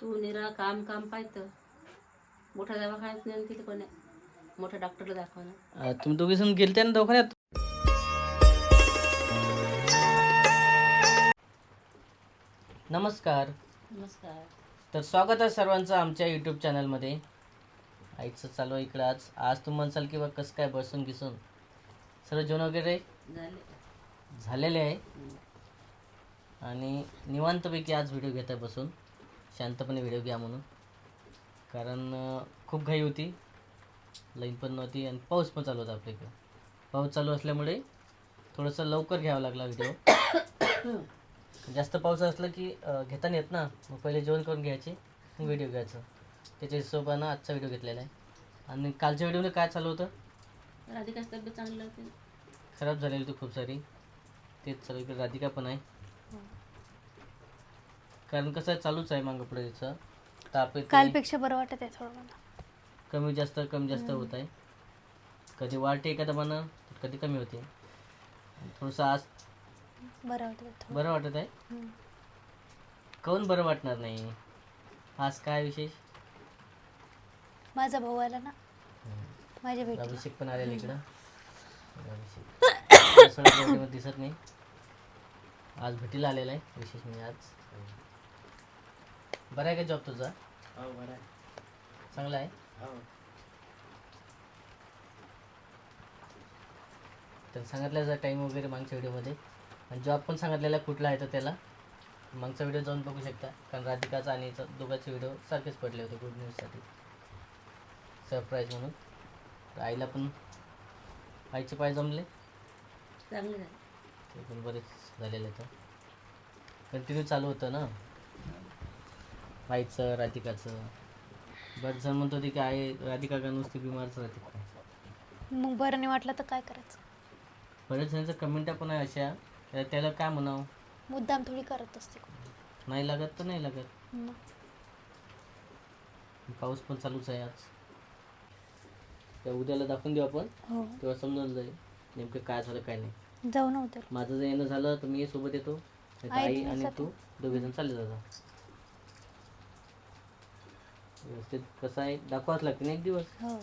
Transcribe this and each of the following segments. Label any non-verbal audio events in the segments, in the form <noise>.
तू निरा काम काम पाहतं. मोठ्या दवाखान्यात नेऊन तिथे कोणी मोठ्या डॉक्टरला दाखवणं. अं, तुम्ही दोघे जण गेलते ना दवाखान्यात? नमस्कार. नमस्कार. तर स्वागत आहे सर्वांचं आमच्या यूट्यूब चॅनलमध्ये आईचं चालू आहे इकडं आज. आज तुम्ही म्हणसाल की बा कसं काय बसून घिसून सर्व जेवण वगैरे झाले. झालेले आहे. आणि निवांतपैकी आज व्हिडिओ घेत आहे बसून. शांतपणे व्हिडिओ घ्या म्हणून. कारण खूप घाई होती. लाईन पण नव्हती आणि पाऊस पण चालू होता आपल्या इकडं. पाऊस चालू असल्यामुळे थोडंसं लवकर घ्यावं लागला व्हिडिओ <coughs> जास्त पाऊस असला की अं, घेता नाही येत ना. मग पहिले जेवण करून घ्यायचे व्हिडिओ घ्यायचं. त्याच्या हिशोबानं आजचा व्हिडिओ घेतलेला आहे. आणि कालच्या व्हिडिओमध्ये काय चालू होतं? राधिकाची तब्येत चांगली होती. खराब झालेली होती खूप सारी. तेच चालू इकडे राधिका पण आहे. कारण कसं आहे चालूच आहे मागं पुढे तिचं ताप येते कालपेक्षा बरं वाटत आहे थोडं मला कमी जास्त कमी जास्त होत आहे कधी वाढते एखादा मनं तर कधी कमी होते थोडंसं आज बरं वाटत आहे थोडं बरं वाटत आहे हम्म. काऊन बरं वाटणार नाही आज काय विशेष माझा भाऊ आला ना माझ्या भेटीला अभिषेक पण आलेला इकडं अभिषेक थोडा प्रॉब्लेम दिसत नाही आज भेटीला आलेला आहे विशेष म्हणजे आज बरं आहे का जॉब तुझा? चांगला आहे? तर सांगितलं टाईम वगैरे मागच्या व्हिडिओमध्ये आणि जॉब पण सांगितलेला आहे कुठला आहे तर त्याला. मागचा व्हिडिओ जाऊन बघू शकता. कारण राधिकाचा आणि दोघांचे व्हिडिओ सारखेच पडले होते गुड न्यूजसाठी सरप्राईज म्हणून. तर आईला पण आईचे पाय जमले. चांगले ते पण बरेच झालेले तर कंटिन्यू चालू होतं ना? आईचं राधिकाचं. बरेच जण म्हणत होते की आई राधिका का नुसती बिमारच राहते काय? मग बरं नाही वाटलं तर काय करायचं? बरेच जणांच्या कमेंट्या पण आहे अशा. त्या- त्याला काय म्हणावं? मुद्दाम थोडी करत असते नाही लागत तर नाही लागत. मग? पाऊस पण चालूच आहे आज. त्या उद्याला दाखवून देऊ आपण. हो. तेव्हा समजून जाईल नेमकं काय झालं काय नाही. जाऊ नव्हतं माझं जर येणं झालं तर मी सोबत येतो. आई आई आणि. तू दोघे जण चालले जातात व्यवस्थित कसं आहे? दाखवाच लागते ना एक दिवस? हो.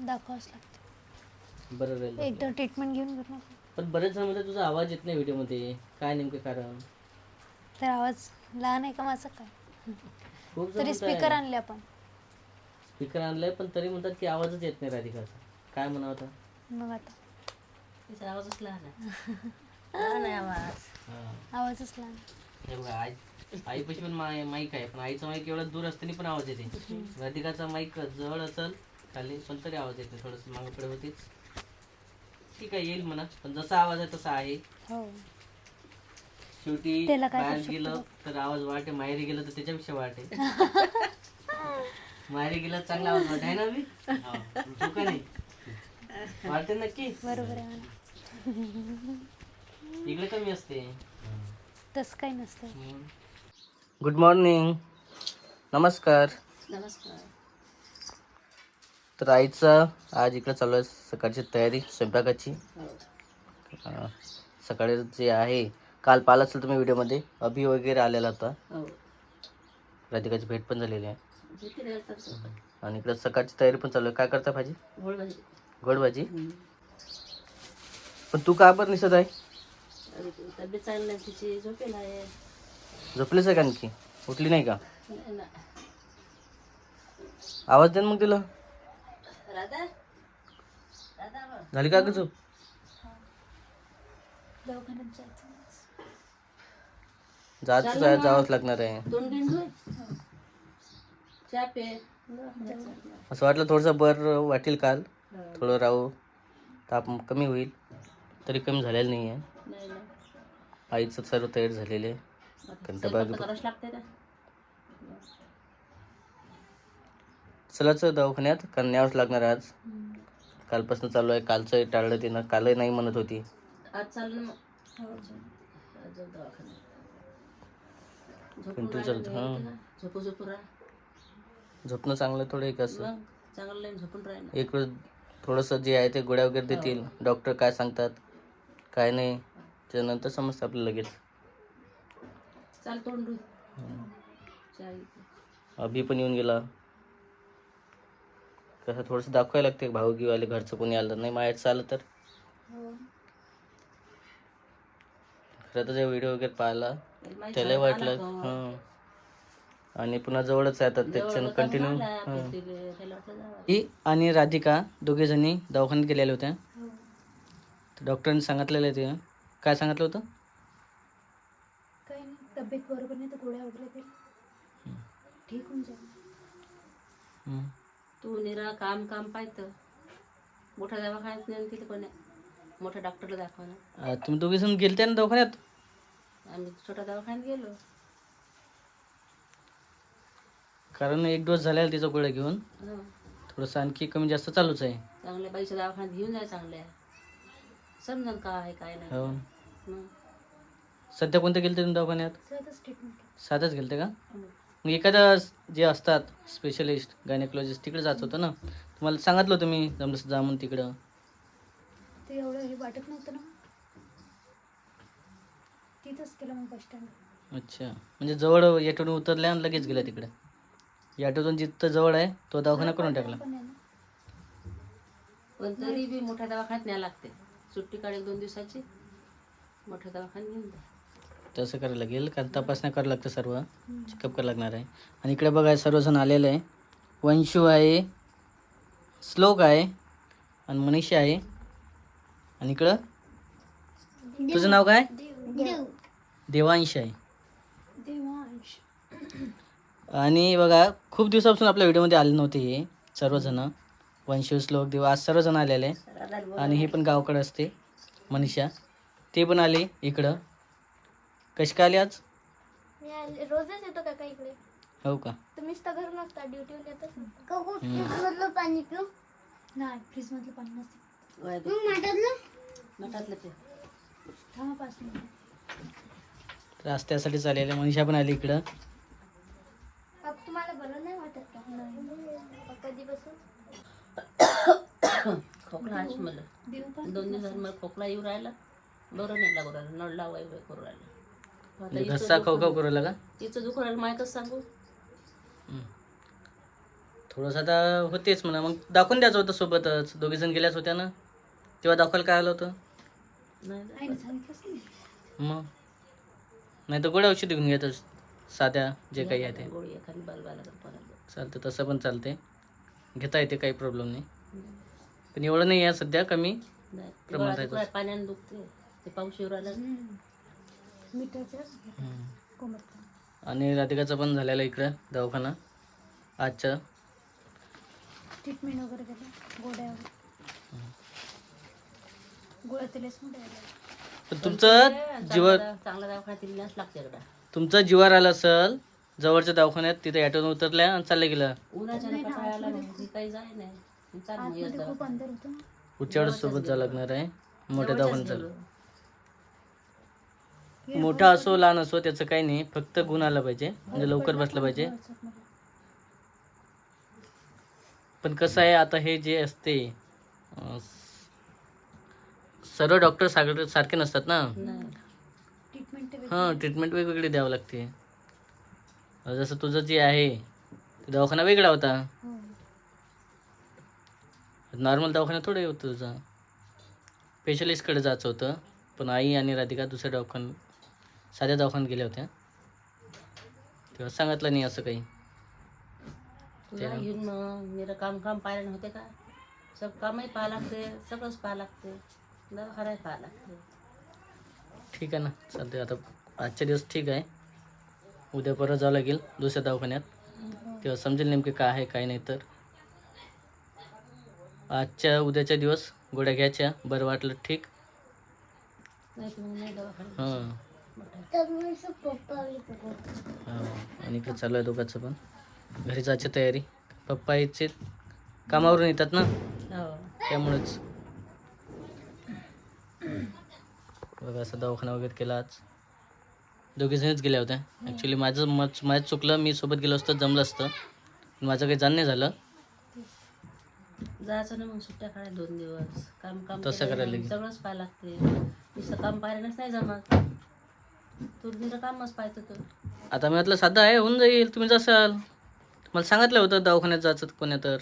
दाखवावंच लागतं बरं राहील एकदा ट्रीटमेंट घेऊन पण बरेच जण म्हणतात तुझा आवाज येत नाही व्हिडिओमध्ये. काय नेमकं कारण? तर आवाज लहान आहे का माझं काय? <laughs> खूप तरी स्पीकर आणले आपण. स्पीकर आणलाय पण तरी म्हणतात की आवाजच येत नाही राधिकाचा काय म्हणावं आता? मग आता. तिचा आवाजच लहान आहे. लहान आहे आवाज. हा. आवाजच लहान हे बघा आई आईपाशी पण माय माईक आहे पण आईचा माईक एवढा दूर असताना पण आवाज येते. राधिकाचा माईक जवळ असेल खाली पण तरी आवाज येते थोडस मागं पुढे होतीच ठीक आहे येईल म्हणा पण जसा आवाज आहे तसा आहे. हो. शेवटी बाहेर गेलं तर आवाज वाटे माहेरी गेलं तर त्याच्यापेक्षा वाटे. <laughs> माहेरी गेलं चांगला आवाज वाटे आहे ना मी तू का नाही? वाटते नक्की? बरोबर इकडे कमी असते. तसं काही नसतं गुड मॉर्निंग नमस्कार. नमस्कार. तर आईचं आज इकडे चालू आहे सकाळची तयारी स्वयंपाकाची. हो. अं, सकाळी जे आहे काल पाहिलं असेल तुम्ही व्हिडिओमध्ये अभि वगैरे आलेला होता. हो. राधिकाची भेट पण झालेली आहे. जिथे राहतात आणि इकडे सकाळची तयारी पण चालू आहे. काय करता भाजी? गोड भाजी गोड भाजी हम्म. पण तू का बरं दिसत आहे? आणि तब्येत चांगली नाही तिची झोपेल आहे. झोपलीच आहे का आणखी उठली नाही का? नाही ना आवाज दे ना मग तिला. राधा? राधा बघ. झाली का ग झोप? दवाखान्यात जायचं जायचं जाय जावंच लागणार आहे. दोन दिन धुय चहा पे. असं वाटलं थोडंसं बरं वाटेल काल. हो. थोडं राहू. ताप कमी होईल. तरी कमी झालेलं नाही आहे नाही. आईचं सर्व तयार झालेलं करावंच लागते ना. चलाच दवाखान्यात कारण न्यावंच लागणार आज. कालपासून चालू आहे कालचं टाळलं तिनं कालही नाही म्हणत होती. आज चाललं ना मग आज जाऊ दवाखान्यात. झोपून कंटिन्यू राहिलं चालतं, नाही हां. होतं का? झोपू झोपू राहा. झोपणं चांगलं थोडं एक असं. मग? चांगलं नाही झोपून राहिलं एक रोज थोडंसं जे आहे ते गोळ्या वगैरे देतील. डॉक्टर काय सांगतात काय नाही. त्यानंतर समजतं आपल्याला लगेच चाल तोंड. हं. अभि पण येऊन गेला कसं थोडंसं दाखवायला लागते भाऊ आले घरचं कोणी आलं नाही मायाचं आलं तर खरं तर जे व्हिडिओ वगैरे पाहिला त्याला माहीत त्याला झालं, वाटलं. हं. आणि पुन्हा जवळच आहे आता त्याच्यानं कंटिन्यू आला आपल्या तिले. त्याला वाटलं जावं. ही आणि राधिका दोघे जणी दवाखान्यात गेलेल्या होत्या तर डॉक्टरांनी सांगितलेलं ते काय सांगितलं होतं? काही नाही तब्येत बरोबर नाही तर गोळ्या वगैरे दिल्या. ठीक होऊन जाईल. हं. तू निरा काम काम पाहतं. मोठ्या दवाखान्यात नेऊन तिथे कोणी. मोठ्या डॉक्टरला दाखवणार अं, तुम्ही दोघे जण गेलते ना दवाखान्यात? आम्ही छोट्या दवाखान्यात गेलो. कारण एक डोस झालेला तिचा गोळ्या घेऊन. हो. थोडंसं आणखी कमी जास्त चालूच आहे. चांगल्या बाईच्या दवाखान्यात घेऊन जाय चांगल्या. समजन काय आहे काय नाही. हो. सध्या कोणत्या गेलते तुम्ही दवाखान्यात? सहजच ट्रीटमेंट साधच गेलते का? हो. मग एखादा जे असतात स्पेशलिस्ट गायनेकॉलॉजिस्ट तिकडे जात होतं ना? तुम्हाला सांगितलं होतं मी जमलं जा म्हणून तिकडं. ते एवढं हे वाटत नव्हतं ना. तिथंच केलं मग बस स्टँड अच्छा. म्हणजे जवळ याटून उतरल्या आणि लगेच गेल्या तिकडे? याटून जिथं जवळ आहे तो दवाखाना करून टाकला. पण तरी बी मोठ्या दवाखान्यात न्याय लागते. सुट्टी काढ एक दोन दिवसाची. घेऊन जा. तसं करायला लागेल कारण तपासण्या करावं लागतं सर्व. चेकअप करावं लागणार आहे. आणि इकडे बघा सर्वजण आलेलं आहे. वंशू आहे श्लोक आहे आणि मनीषा आहे. आणि इकडं? तुझं नाव काय? देवांश आहे. देवांश. आणि बघा खूप दिवसापासून आपल्या व्हिडिओमध्ये आले नव्हते हे सर्वजण. वंशू श्लोक देव आज सर्वजण आलेले आहे. आणि हे पण गावाकडे असते मनीषा. ते पण आले इकडं. कशी काय आली आज? मी आले- रोजच येतो काका इकडे. हो का? तुम्हीच तर घरून असता ड्युटीवर येतच हम्म. पाणी पिऊ? नाही फ्रीजमधलं पाणी नसते. गोळ्या मठातलं ते थांबा पाच मिनिटं. तर आज त्यासाठी आलेले मनीषा पण आली इकडं. तुम्हाला बरं नाही वाटत का? कधीपासून <coughs> खोकला आहेच मला. देऊ पण दोन दिवसात मला खोकला येऊ राहिला. बरं नाही लागू राहिलं नळ लावाय करू राहिलं. आता म्हणजे इथं घसा खाऊ खाऊ दुखू- करू लागा इथं दुखू राहिलं मायकच सांगू. थोडंसं आता होतेच म्हणा मग दाखवून द्यायचं होतं सोबतच. दोघी जण गेल्याच होत्या ना. तेव्हा दाखवायला काय आलं होतं? नाही आईने सांगितलंच नाही मग? नाही तर गोळ्या औषधी घेऊन घेतच साध्या जे काही आहे ते. गोळी एखादी बलबाला परत. चालतं तसं पण चालते घेता येते काही प्रॉब्लेम नाही. पण एवढं नाही आहे सध्या कमी. नाही प्रमाणात आहे पाण्याने दुखते ते पाऊस येऊ राहिला. मिठाचं हम्म. कोमट पाणी. आणि राधिकाचं पण झालेलं इकडं दवाखाना. आजचं. ट्रीटमेंट वगैरे केलं? गोळ्या तुमचं जीवर चांगला चांगला दवाखाना तिला लागते इकडं तुमचं जीवार आलं असेल जवळच्या दवाखान्यात तिथे ॲटोन उतरल्या आणि चालल्या गेलं. उन्हाच्या कटाळ्याला मग मी काही जाय नाही मी चाल मग येत आतमध्ये खूप दवाखान्यात. अंतर होतं. ना पुढच्या वेळेस सोबत जावं लागणार आहे. मोठ्या दवाखान्यात. चालू. मोठा असो लहान असो त्याचं काही नाही. फक्त गुण आला पाहिजे. म्हणजे लवकर बसलं पाहिजे. पण कसं आहे आता हे जे असते सर्व डॉक्टर सारखे सारखे नसतात ना? ट्रीटमेंट हां ट्रीटमेंट वेगवेगळी द्यावं लागते. जसं तुझं जे आहे ते दवाखाना वेगळा होता. नॉर्मल दवाखाना थोडं होतं तुझं. स्पेशलिस्टकडे जायचं होतं. पण आई आणि राधिका दुसऱ्या दवाखान साध्या दवाखान्यात गेल्या होत्या. तेव्हा सांगितलं नाही असं काही. तुला मग मेरं काम काम पाहायला नव्हते का? सब कामही पाहा लागते सगळंच पाहा लागते. दवाखानाही पाहा लागते. ठीक आहे ना चालते आता आजच्या दिवस ठीक आहे. उद्या परत जावं लागेल दुसऱ्या दवाखान्यात. तेव्हा समजेल नेमके काय आहे काय नाही तर. आजच्या उद्याच्या दिवस गोळ्या घ्यायच्या बरं वाटलं ठीक. नाही तर मग नाही दवाखाना हां. आणि इकडे चालू आहे दोघांचं पण. घरी जायची तयारी. पप्पा यायचे कामावरून येतात ना? हो. त्यामुळेच. बघा असं दवाखाना वगैरे केला आज. दोघी जणच गेल्या होत्या. ॲक्च्युली माझं मत माझं चुकलं. मी सोबत गेलो असतं जमलं असतं. माझं काही जाण नाही झालं. जायचं ना मग सुट्ट्या काढाय दोन दिवस. काम काम तसं करायला. सगळंच पाहा लागते. नुसतं काम पाहायलाच नाही जमत. तू कामच तू आता मी म्हटलं साधा आहे होऊन जाईल तुम्ही जासाल. मला सांगितलं होतं दवाखान्यात जायचं कोण्या तर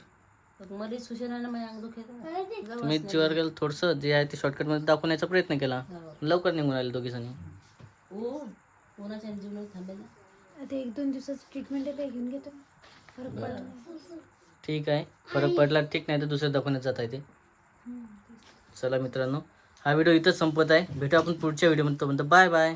आहे ना माझ्या अंग तुम्ही जीवर गेलं थोडंसं जे आहे ते शॉर्टकटमध्ये दाखवण्याचा प्रयत्न केला. लवकर निघून आले दोघी जणी हो कोणाच्या जीवन थांबेल? ना आता एक दोन दिवसाचं ट्रीटमेंट आहे घेऊन घेतो फरक पडला. ठीक आहे. फरक पडला ठीक नाही तर दुसऱ्या दवाखान्यात जाता येते. चला मित्रांनो हा व्हिडिओ इथंच संपत आहे. भेटू आपण पुढच्या व्हिडिओमध्ये तोपर्यंत बाय बाय.